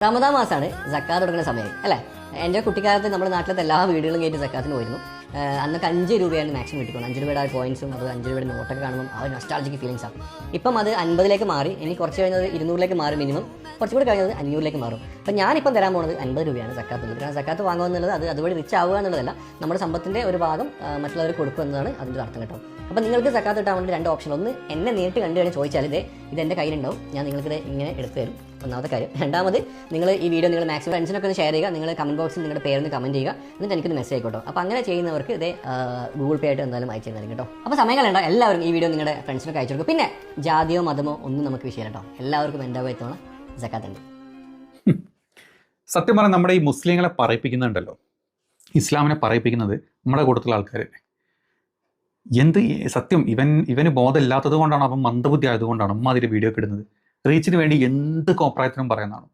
റമദാൻ മാസമാണ് സക്കാത്ത് തുടങ്ങുന്ന സമയം അല്ലേ? എന്റെ കുട്ടിക്കാലത്ത് നമ്മുടെ നാട്ടിലത്തെ എല്ലാ വീടുകളും കയറ്റി സക്കാത്തിന് പോയിരുന്നു. അന്നൊക്കെ അഞ്ച് രൂപയാണ് മാക്സിമം കിട്ടിക്കുന്നത് അഞ്ച് രൂപയുടെ പോയിന്റ്സും അത് അഞ്ച് രൂപയുടെ നോട്ടൊക്കെ കാണുമ്പോൾ ആ ഒരു നൊസ്റ്റാളജിക്ക് ഫീലിങ്സാണ് ഇപ്പം അത് അൻപതിലേക്ക് മാറി ഇനി കുറച്ച് കഴിഞ്ഞത് ഇരുന്നൂറിലേക്ക് മാറി മിനിമം കുറച്ചും കൂടി കഴിഞ്ഞത് അഞ്ഞൂറിലേക്ക് മാറും. അപ്പം ഞാനിപ്പം തരാൻ പോകുന്നത് അൻപത് രൂപയാണ് സക്കാത്ത് എന്നുള്ളത് കാരണം സക്കാത്ത് വാങ്ങുക എന്നുള്ളത് അത് അതുവഴി റിച്ച് ആവുക എന്നുള്ളതല്ല നമ്മുടെ സമ്പത്തിന്റെ ഒരു ഭാഗം മറ്റുള്ളവർക്ക് കൊടുക്കുക എന്നതാണ് അതിന്റെ അർത്ഥം കേട്ടോ. അപ്പം നിങ്ങൾക്ക് സക്കാത്ത് കിട്ടാൻ വേണ്ടി രണ്ട് ഓപ്ഷൻ ഒന്ന് എന്നെ നേരിട്ട് കണ്ടു കഴിഞ്ഞാൽ ചോദിച്ചാൽ ഇതേ ഇത് എന്റെ കയ്യിലുണ്ടാവും. ഞാൻ നിങ്ങൾക്ക് ഇത് ഇങ്ങനെ എടുത്തു തരും. ഒന്നാമത്തെ കാര്യം. രണ്ടാമത് നിങ്ങൾ ഈ വീഡിയോ നിങ്ങൾ മാക്സിമം ഫ്രണ്ട്സിനൊക്കെ ഒന്ന് ഷെയർ ചെയ്യുക. നിങ്ങൾ കമന്റ് ബോക്സിൽ നിങ്ങളുടെ പേരൊന്ന് കമന്റ് ചെയ്യുക. എന്നിട്ട് എനിക്കൊന്ന് മെസ്സേജ് ആയിക്കോട്ടോ അപ്പോൾ അങ്ങനെ ചെയ്യുന്നവർക്ക് ഇതേ ഗൂഗിൾ പേ ആയിട്ട് എന്തായാലും അയച്ചു തരും കേട്ടോ. അപ്പോൾ സമയം കളയണ്ട. എല്ലാവരും ഈ വീഡിയോ നിങ്ങളുടെ ഫ്രണ്ട്സിനൊക്കെ അയച്ചു കൊടുക്കും. പിന്നെ ജാതിയോ മതമോ ഒന്നും നമുക്ക് വിഷയം കേട്ടോ. എല്ലാവർക്കും എന്റെ എത്തണം ജക്കാത്ത് ഉണ്ട് സത്യം പറഞ്ഞാൽ നമ്മുടെ ഈ മുസ്ലിങ്ങളെ പറയിപ്പിക്കുന്നുണ്ടല്ലോ. ഇസ്ലാമിനെ പറയിപ്പിക്കുന്നത് നമ്മുടെ കൂട്ടത്തിലുള്ള ആൾക്കാർ എന്ത് സത്യം ഇവൻ ഇവന് ബോധമില്ലാത്തത് കൊണ്ടാണ്? അവൻ മന്ദബുദ്ധി ആയതുകൊണ്ടാണ്? അമ്മ അതിന്റെ വീഡിയോ ഒക്കെ ഇടുന്നത്. റീച്ചിന് വേണ്ടി എന്ത് കോപ്രായത്തിനും പറയുന്നതാണ്.